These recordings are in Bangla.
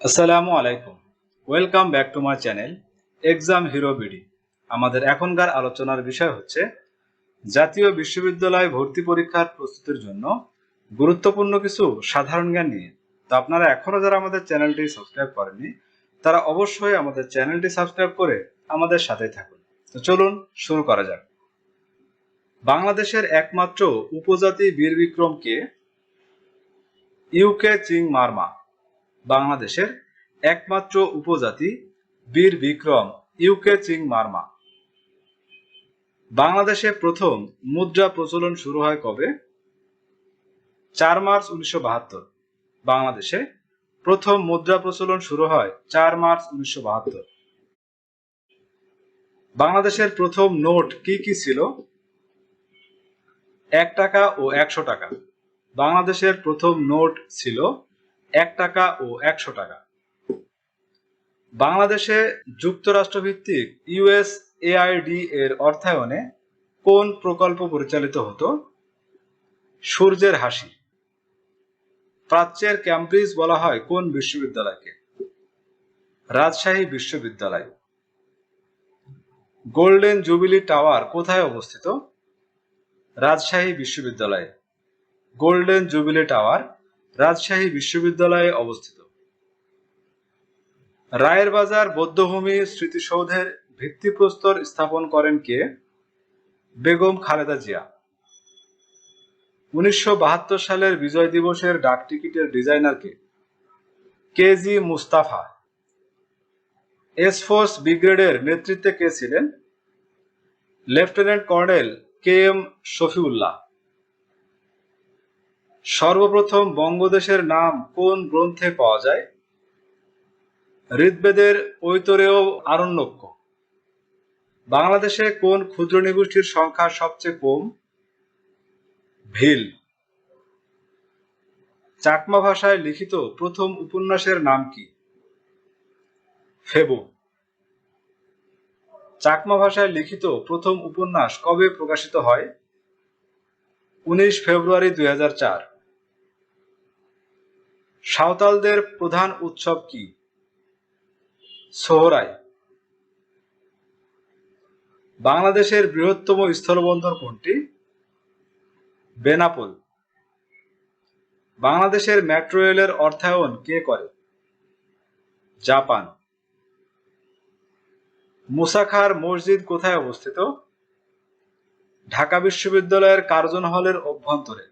আসসালামু আলাইকুম। Welcome back to my channel exam hero BD আমাদের এখনকার আলোচনার বিষয় হচ্ছে, জাতীয় বিশ্ববিদ্যালয় ভর্তি পরীক্ষার প্রস্তুতির জন্য গুরুত্বপূর্ণ কিছু সাধারণ জ্ঞান নিয়ে। তো আপনারা এখনও যারা আমাদের চ্যানেলটি সাবস্ক্রাইব করেননি, তারা অবশ্যই আমাদের চ্যানেলটি সাবস্ক্রাইব করে আমাদের সাথেই থাকুন। তো চলুন শুরু করা যাক। বাংলাদেশের একমাত্র উপজাতি বীর বিক্রমকে ইউকে চিং মারমা বাংলাদেশের একমাত্র উপজাতি বীর বিক্রম ইউকে চিং মারমা। বাংলাদেশে প্রথম মুদ্রা প্রচলন শুরু হয় কবে? চার মার্চ উনিশশো বাহাত্তর। বাংলাদেশে প্রথম মুদ্রা প্রচলন শুরু হয় চার মার্চ উনিশশো বাহাত্তর। বাংলাদেশের প্রথম নোট কি কি ছিল? এক টাকা ও একশো টাকা। বাংলাদেশের প্রথম নোট ছিল এক টাকা ও একশো টাকা। বাংলাদেশে যুক্তরাষ্ট্রভিত্তিক ইউএস এআইডি এর অর্থায়নে কোন প্রকল্প পরিচালিত হতো? সূর্যের হাসি। প্রাচ্যের ক্যামব্রিজ বলা হয় কোন বিশ্ববিদ্যালয়কে? রাজশাহী বিশ্ববিদ্যালয়। গোল্ডেন জুবিলি টাওয়ার কোথায় অবস্থিত? রাজশাহী বিশ্ববিদ্যালয়ে। গোল্ডেন জুবিলি টাওয়ার রাজশাহী বিশ্ববিদ্যালয়ে অবস্থিত। রায়ের বাজার বৌদ্ধভূমি স্মৃতিসৌধের ভিত্তিপ্রস্তর স্থাপন করেন কে? বেগম খালেদা জিয়া। উনিশশো বাহাত্তর সালের বিজয় দিবসের ডাক টিকিটের ডিজাইনার কে? কেজি মুস্তাফা। এসফোর্স ব্রিগেডের নেতৃত্বে কে ছিলেন? Lieutenant colonel K M Shafiullah. সর্বপ্রথম বঙ্গদেশের নাম কোন গ্রন্থে পাওয়া যায়? ঋগ্বেদের ঐতরেয় আরণ্যক্য বাংলাদেশে কোন ক্ষুদ্র নিগোষ্ঠীর সংখ্যা সবচেয়ে কম? ভিল। চাকমা ভাষায় লিখিত প্রথম উপন্যাসের নাম কি? ফেবু। চাকমা ভাষায় লিখিত প্রথম উপন্যাস কবে প্রকাশিত হয়? উনিশ ফেব্রুয়ারি দুই হাজার চার। সাঁওতালদের প্রধান উৎসব কি? সোহরাই। বাংলাদেশের বৃহত্তম স্থলবন্দর কোনটি? বেনাপোল। বাংলাদেশের মেট্রো রেলের অর্থায়ন কে করে? জাপান। মুসাখার মসজিদ কোথায় অবস্থিত? ঢাকা বিশ্ববিদ্যালয়ের কার্জন হলের অভ্যন্তরে।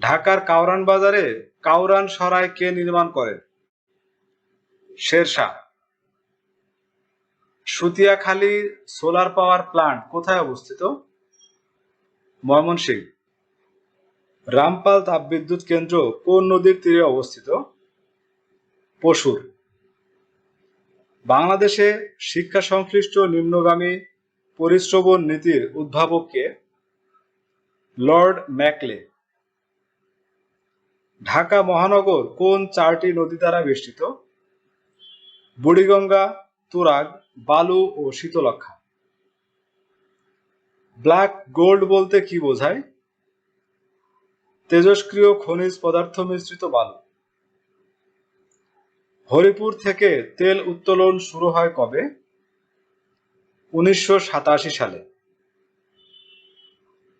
ঢাকার কাউরান বাজারে কাউরান সরাই কে নির্মাণ করেন Sher Shah. Sutiakhali solar power plant কোথায় অবস্থিত? ময়মনসিংহ। রামপাল তাপবিদ্যুৎ কেন্দ্র কোন নদীর তীরে অবস্থিত? পশুর। বাংলাদেশে শিক্ষা সংশ্লিষ্ট নিম্নগামী পরিশ্রবণ নীতির উদ্ভাবককে লর্ড ম্যাকলে। ঢাকা মহানগর কোন চারটি নদী দ্বারা বেষ্টিত? বুড়িগঙ্গা, তুরাগ, বালু ও শীতলক্ষা ব্ল্যাক গোল্ড বলতে কি বোঝায়? তেজস্ক্রিয় খনিজ পদার্থ মিশ্রিত বালু। হরিপুর থেকে তেল উত্তোলন শুরু হয় কবে? উনিশশো সাতাশি সালে।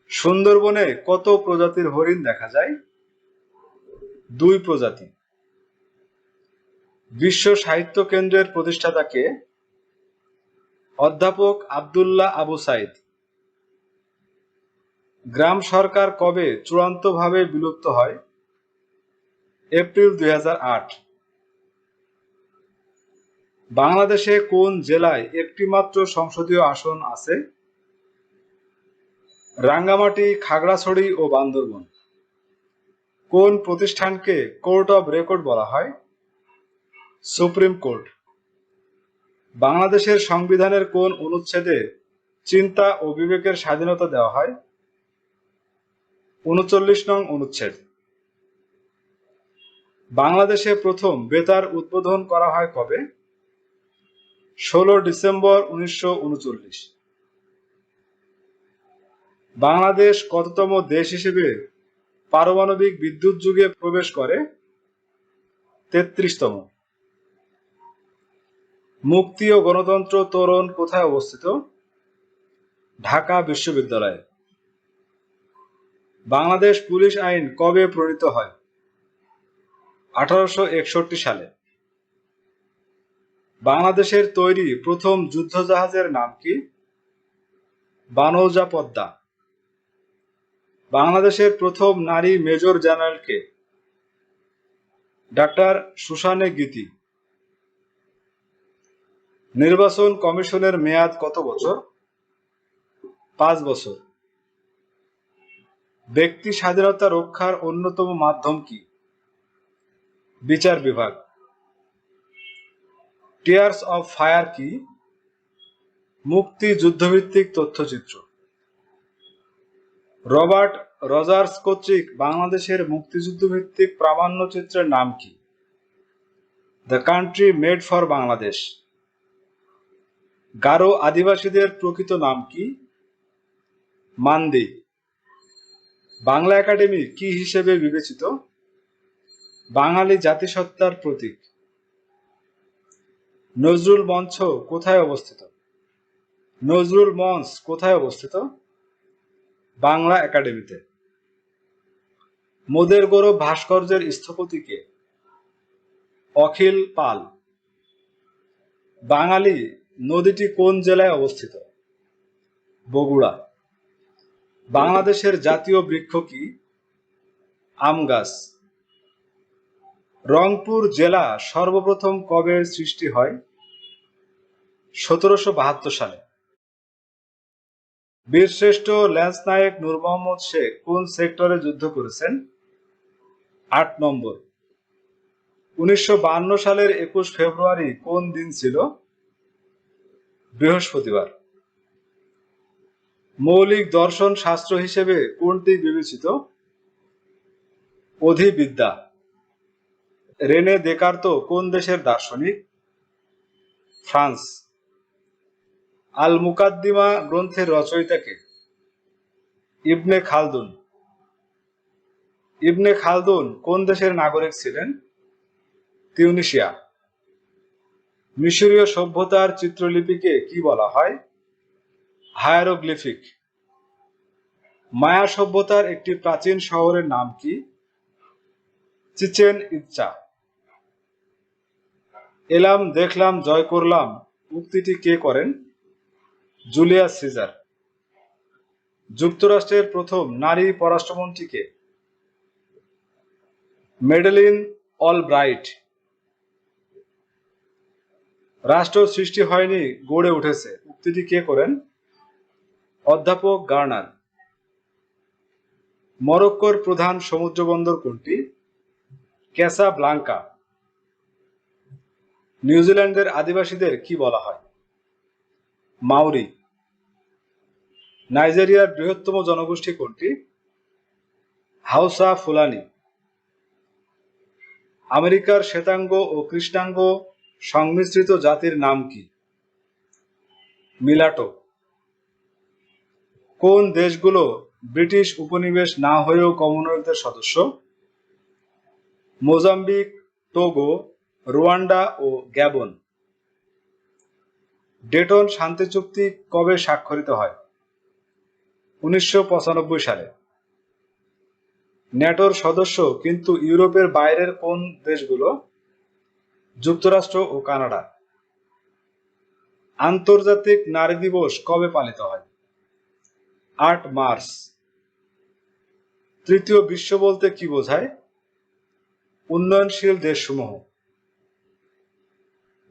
সুন্দরবনে কত প্রজাতির হরিণ দেখা যায়? দুই প্রজাতি। বিশ্ব সাহিত্য কেন্দ্রের প্রতিষ্ঠাতাকে অধ্যাপক আবদুল্লাহ আবু সাইদ। গ্রাম সরকার কবে চূড়ান্তভাবে বিলুপ্ত হয়? এপ্রিল দুই হাজার আট। বাংলাদেশে কোন জেলায় একটি মাত্র সংসদীয় আসন আছে? রাঙ্গামাটি, খাগড়াছড়ি ও বান্দরবন। কোন প্রতিষ্ঠানকে কোর্ট অব রেকর্ড বলা হয়? Supreme court. বাংলাদেশের সংবিধানের কোন অনুচ্ছেদে চিন্তা ও বিবেকের স্বাধীনতা দেওয়া হয়? উনচল্লিশ নং অনুচ্ছেদ। বাংলাদেশে প্রথম বেতার উদ্বোধন করা হয় কবে? ষোলো ডিসেম্বর উনিশশো উনচল্লিশ। বাংলাদেশ কততম দেশ হিসেবে পারমাণবিক বিদ্যুৎ যুগে প্রবেশ করে তেত্রিশতম। মুক্তি ও গণতন্ত্র তোরণ কোথায় অবস্থিত? ঢাকা বিশ্ববিদ্যালয়ে। বাংলাদেশ পুলিশ আইন কবে প্রণীত হয়? আঠারোশো একষট্টি সালে। বাংলাদেশের তৈরি প্রথম যুদ্ধজাহাজের নাম কি? বানৌজা পদ্মা বাংলাদেশের প্রথম নারী মেজর জেনারেল কে ডাক্তার সুশানে গীতি। নির্বাচন কমিশনের মেয়াদ কত বছর? পাঁচ বছর। ব্যক্তি স্বাধীনতা রক্ষার অন্যতম মাধ্যম কি? বিচার বিভাগ। টিয়ার্স অফ ফায়ার কি? মুক্তি যুদ্ধভিত্তিক তথ্যচিত্র। রবার্ট রজার্স কর্তৃক বাংলাদেশের মুক্তিযুদ্ধ ভিত্তিক প্রামাণ্য চিত্রের নাম কি? The country made for Bangladesh Garo আদিবাসীদের প্রকৃত নাম কি? মান্দি। বাংলা একাডেমি কি হিসেবে বিবেচিত? বাঙালি জাতিসত্তার প্রতীক। নজরুল মঞ্চ কোথায় অবস্থিত? নজরুল মঞ্চ কোথায় অবস্থিত? বাংলা একাডেমিতে। মোদের গৌরব ভাস্কর্যের স্থপতিকে অখিল পাল। বাঙালি নদীটি কোন জেলায় অবস্থিত? বগুড়া। বাংলাদেশের জাতীয় বৃক্ষ কি? আম গাছ। রংপুর জেলা সর্বপ্রথম কবে সৃষ্টি হয়? সতেরোশো বাহাত্তর সালে। বীরশ্রেষ্ঠ ল্যান্স নায়ক নূর মোহাম্মদ শেখ কোন সেক্টরে যুদ্ধ করেছেন? আট নম্বর। উনিশশো সালের একুশ ফেব্রুয়ারি কোন দিন ছিল? বৃহস্পতিবার। মৌলিক দর্শন শাস্ত্র হিসেবে কোনটি বিবেচিত? অধিবিদ্যা। রেনে দেকার্তো কোন দেশের দার্শনিক? ফ্রান্স। আল মুকাদ্দিমা গ্রন্থের রচয়িতাকে ইবনে খালদুন। ইবনে খালদুন কোন দেশের নাগরিক ছিলেন? তিউনিশিয়া। মিশরীয় সভ্যতার চিত্রলিপিকে কি বলা হয়? হায়ারোগ্লিফিক। মায়া সভ্যতার একটি প্রাচীন শহরের নাম কি? চিচেন ইচ্ছা। এলাম, দেখলাম, জয় করলাম, উক্তিটি কে করেন? Julius Caesar. যুক্তরাষ্ট্রের প্রথম নারী পররাষ্ট্রমন্ত্রীকে মেডেলিন অল ব্রাইট রাষ্ট্র সৃষ্টি হয়নি, গড়ে উঠেছে। উক্তিটি কে করেন? অধ্যাপক গার্নার। মরক্কোর প্রধান সমুদ্র বন্দর কোনটি? ক্যাসা ব্লাঙ্কা নিউজিল্যান্ডের আদিবাসীদের কি বলা হয়? মাউরি। নাইজেরিয়ার বৃহত্তম জনগোষ্ঠী কোনটি? Hausa Fulani. আমেরিকার শ্বেতাঙ্গ ও কৃষ্ণাঙ্গ সংমিশ্রিত জাতির নাম কি? মিলাটো। কোন দেশগুলো ব্রিটিশ উপনিবেশ না হয়েও কমনওয়েলথের সদস্য? মোজাম্বিক, টোগো, রুয়ান্ডা ও গ্যাবন। ডেটন শান্তি চুক্তি কবে স্বাক্ষরিত হয়? উনিশশো পঁচানব্বই সালে। ন্যাটোর সদস্য কিন্তু ইউরোপের বাইরের কোন দেশগুলো? যুক্তরাষ্ট্র ও কানাডা। আন্তর্জাতিক নারী দিবস কবে পালিত হয়? আট মার্চ। তৃতীয় বিশ্ব বলতে কি বোঝায়? উন্নয়নশীল দেশসমূহ।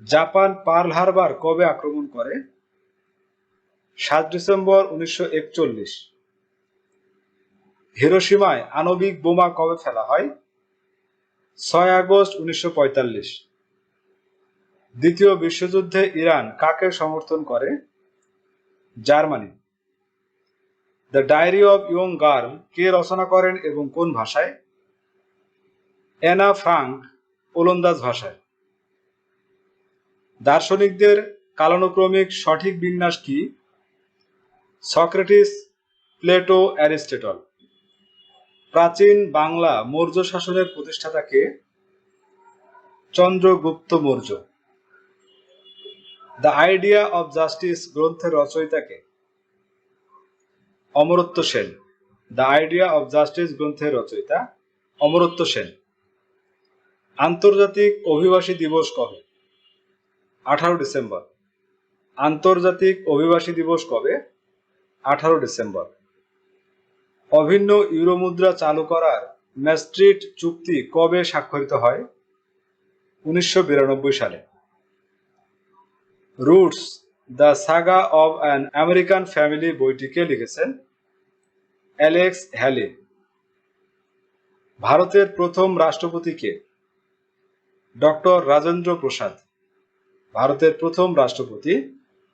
জাপান পার্ল হারবার কবে আক্রমণ করে? সাত ডিসেম্বর উনিশশো একচল্লিশ। হিরোসীমায় আণবিক বোমা কবে ফেলা হয়? ছয় আগস্ট উনিশশো পঁয়তাল্লিশ। দ্বিতীয় বিশ্বযুদ্ধে ইরান কাকে সমর্থন করে? Germany. The diary of young girl কে রচনা করেন এবং কোন ভাষায়? অ্যানা ফ্রাঙ্ক, ওলন্দাজ ভাষায়। দার্শনিকদের কালানুক্রমিক সঠিক বিন্যাস কি? Socrates, Plato, Aristotle. প্রাচীন বাংলা মৌর্য শাসনের প্রতিষ্ঠাতা কে Chandragupta Maurya. The idea of justice গ্রন্থের রচয়িতাকে Amartya Sen. The idea of justice গ্রন্থের রচয়িতা অমরত্ব সেন। আন্তর্জাতিক অভিবাসী দিবস কবে? আঠারো ডিসেম্বর। আন্তর্জাতিক অভিবাসী দিবস কবে? আঠারো ডিসেম্বর। অভিন্ন ইউরো মুদ্রা চালু করার ম্যাস্ট্রিট চুক্তি কবে স্বাক্ষরিত হয়? উনিশশো বিরানব্বই সালে। Roots, the saga of an American family বইটিকে লিখেছেন অ্যালেক্স হ্যালি। ভারতের প্রথম রাষ্ট্রপতি কে ডক্টর রাজেন্দ্র প্রসাদ। ভারতের প্রথম রাষ্ট্রপতি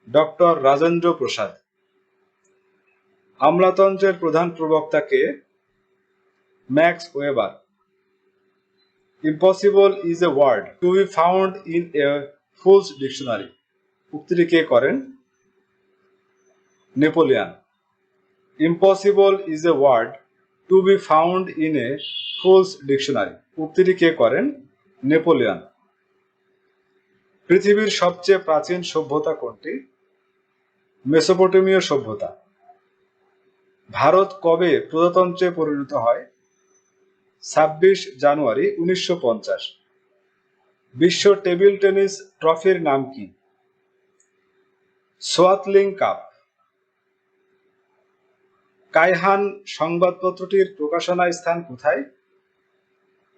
ডক্টর রাজেন্দ্র প্রসাদ। আমলাতন্ত্রের প্রধান প্রবক্তাকে Max Weber. Impossible is a word to be found in a fool's dictionary. উক্তিটি কে করেন? Napoleon. Impossible is a word to be found in a fool's dictionary. উক্তিটি কে করেন? নেপোলিয়ান। পৃথিবীর সবচেয়ে প্রাচীন সভ্যতা কোনটি? মেসোপটেমীয় সভ্যতা। ভারত কবে প্রজাতন্ত্রে পরিণত হয়? ছাব্বিশ জানুয়ারি উনিশশো বিশ্ব টেবিল টেনিস ট্রফির নাম কি? সোয়াতলিং কাপ। কাইহান সংবাদপত্রটির প্রকাশনা স্থান কোথায়?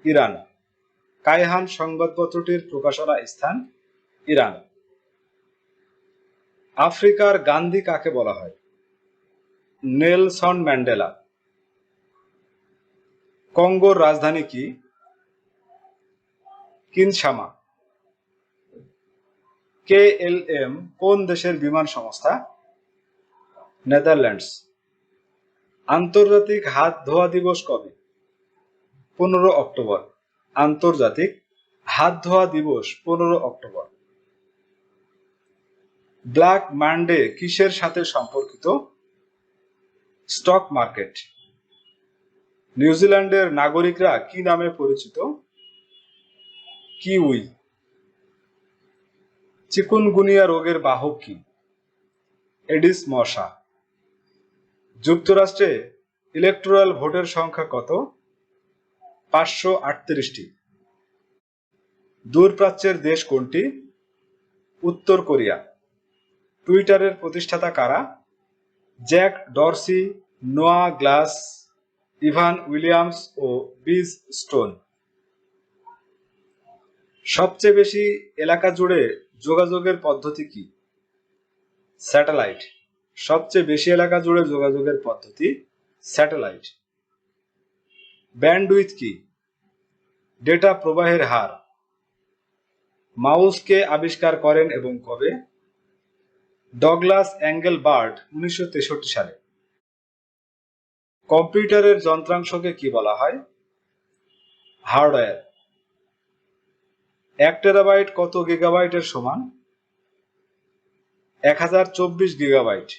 ইরান। কাইহান সংবাদপত্রটির প্রকাশনা স্থান ইরান। আফ্রিকার গান্ধী কাকে বলা হয়? Nelson Mandela. কঙ্গোর রাজধানী কি? কিনসামা। কে এল এম কোন দেশের বিমান সংস্থা? নেদারল্যান্ডস। আন্তর্জাতিক হাত ধোয়া দিবস কবে? পনেরো অক্টোবর। আন্তর্জাতিক হাত ধোয়া দিবস পনেরো অক্টোবর। ব্ল্যাক মানডে কিসের সাথে সম্পর্কিত? Stock market. নিউজিল্যান্ডের নাগরিকরা কি নামে পরিচিত? কিউই। চিকুনগুনিয়া রোগের বাহক কি? এডিস মশা। যুক্তরাষ্ট্রে ইলেকট্রাল ভোটের সংখ্যা কত? পাঁচশো আটত্রিশটি। দূরপ্রাচ্যের দেশ কোনটি? উত্তর কোরিয়া। টুইটারের প্রতিষ্ঠাতা কারা? Jack Dorsey, Noah Glass, Evan Williams ও বিজ স্টোন। সবচেয়ে বেশি এলাকা জুড়ে যোগাযোগের পদ্ধতি কি? স্যাটেলাইট। সবচেয়ে বেশি এলাকা জুড়ে যোগাযোগের পদ্ধতি স্যাটেলাইট। ব্যান্ডউইথ কি? ডেটা প্রবাহের হার। মাউসকে আবিষ্কার করেন এবং কবে? ডগলাস অ্যাঙ্গেল বার্ড উনিশশো তেষট্টি সালে। কম্পিউটারের যন্ত্রাংশকে কি বলা হয়? হার্ডওয়্যার। এক টেরাবাইট কত গিগাবাইটের সমান? এক হাজার চব্বিশ গিগাবাইট।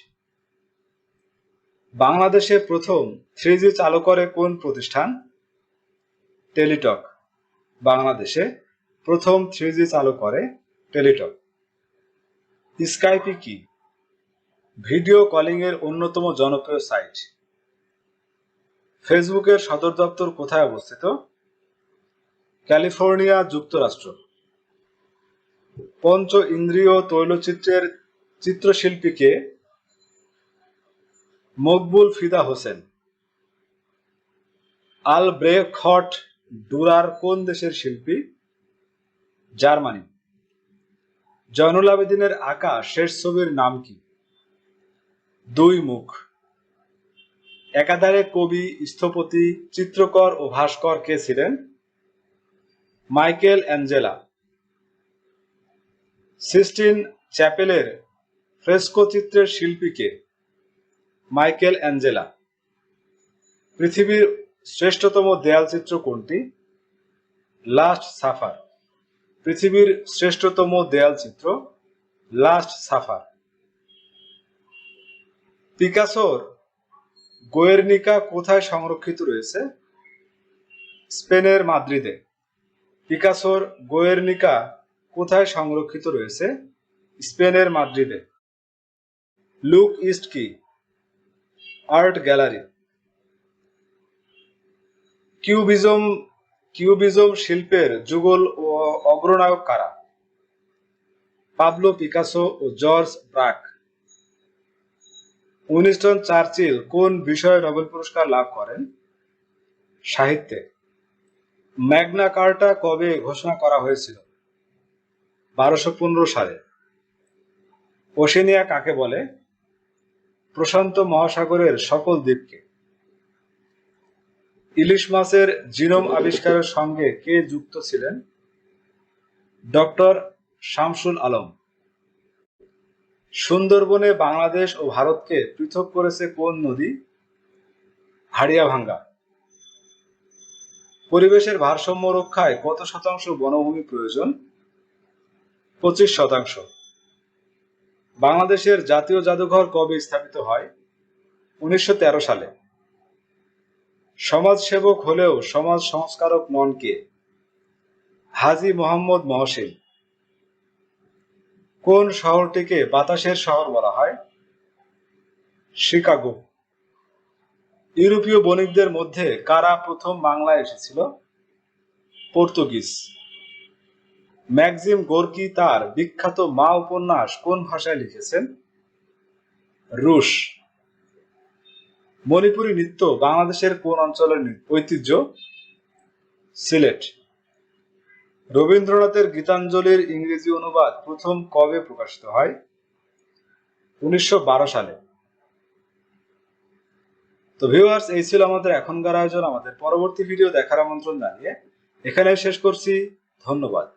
বাংলাদেশে প্রথম থ্রি জি চালু করে কোন প্রতিষ্ঠান? টেলিটক। বাংলাদেশে প্রথম থ্রি জি চালু করে টেলিটক। স্কাইপি কি? ভিডিও কলিং এর অন্যতম জনপ্রিয় সাইট। ফেসবুকের সদর দপ্তর কোথায় অবস্থিত? ক্যালিফোর্নিয়া যুক্তরাষ্ট্র। পঞ্চ ইন্দ্রিয় তৈলচিত্রের চিত্রশিল্পীকে Maqbool Fida Husain. Albrecht Durer কোন দেশের শিল্পী? জার্মানি। জয়নুল আবেদিনের আঁকা শেষ ছবির নাম কি? দুই মুখ। একাধারে কবি, স্থপতি, চিত্রকর ও ভাস্কর কে ছিলেন? Michelangelo. সিস্টিন চ্যাপেলের ফ্রেস্কো চিত্রের শিল্পীকে মাইকেল অ্যাঞ্জেলা। পৃথিবীর শ্রেষ্ঠতম দেয়াল চিত্র কোনটি? Last supper. পৃথিবীর শ্রেষ্ঠতম দেয়াল চিত্র লাস্ট সাফার। পিকাসোর গোয়েরনিকা কোথায় সংরক্ষিত রয়েছে? স্পেনের মাদ্রিদে। পিকাসোর গোয়েরনিকা কোথায় সংরক্ষিত রয়েছে? স্পেনের মাদ্রিদে। লুক ইস্ট কি? Art gallery. কিউবিজম কিউবিজম শিল্পের যুগল ও অগ্রনায়ক কারা? পাবলো পিকাসো ও জর্জ ব্রাক। উইনস্টন চার্চিল কোন বিষয়ে নোবেল পুরস্কার লাভ করেন? সাহিত্যে। ম্যাগনা কার্টা কবে ঘোষণা করা হয়েছিল? বারোশো পনেরো সালে। ওশেনিয়া কাকে বলে? প্রশান্ত মহাসাগরের সকল দ্বীপকে। ইলিশ মাছের জিনোম আবিষ্কারের সঙ্গে কে যুক্ত ছিলেন? ডক্টর শামসুল আলম। সুন্দরবনে বাংলাদেশ ও ভারতকে পৃথক করেছে কোন নদী? হাড়িয়াভাঙ্গা। পরিবেশের ভারসাম্য রক্ষায় কত শতাংশ বনভূমি প্রয়োজন? পঁচিশ শতাংশ। বাংলাদেশের জাতীয় জাদুঘর কবে স্থাপিত হয়? উনিশশো তেরো সালে। সমাজসেবক হলেও সমাজ সংস্কারক নন কে? হাজি মোহাম্মদ মহসিন। কোন শহরটিকে বাতাসের শহর বলা হয়? শিকাগো। ইউরোপীয় বণিকদের মধ্যে কারা প্রথম বাংলায় এসেছিল? পর্তুগিজ। ম্যাগজিম গোর্কি তার বিখ্যাত মা উপন্যাস কোন ভাষায় লিখেছেন? রুশ। মণিপুরী নৃত্য বাংলাদেশের কোন অঞ্চলের ঐতিহ্য? সিলেট। রবীন্দ্রনাথের গীতাঞ্জলির ইংরেজি অনুবাদ প্রথম কবে প্রকাশিত হয়? উনিশশো বারো সালে। তো ভিউয়ার্স এই ছিল আমাদের এখনকার আয়োজন। আমাদের পরবর্তী ভিডিও দেখার আমন্ত্রণ জানিয়ে এখানে শেষ করছি। ধন্যবাদ।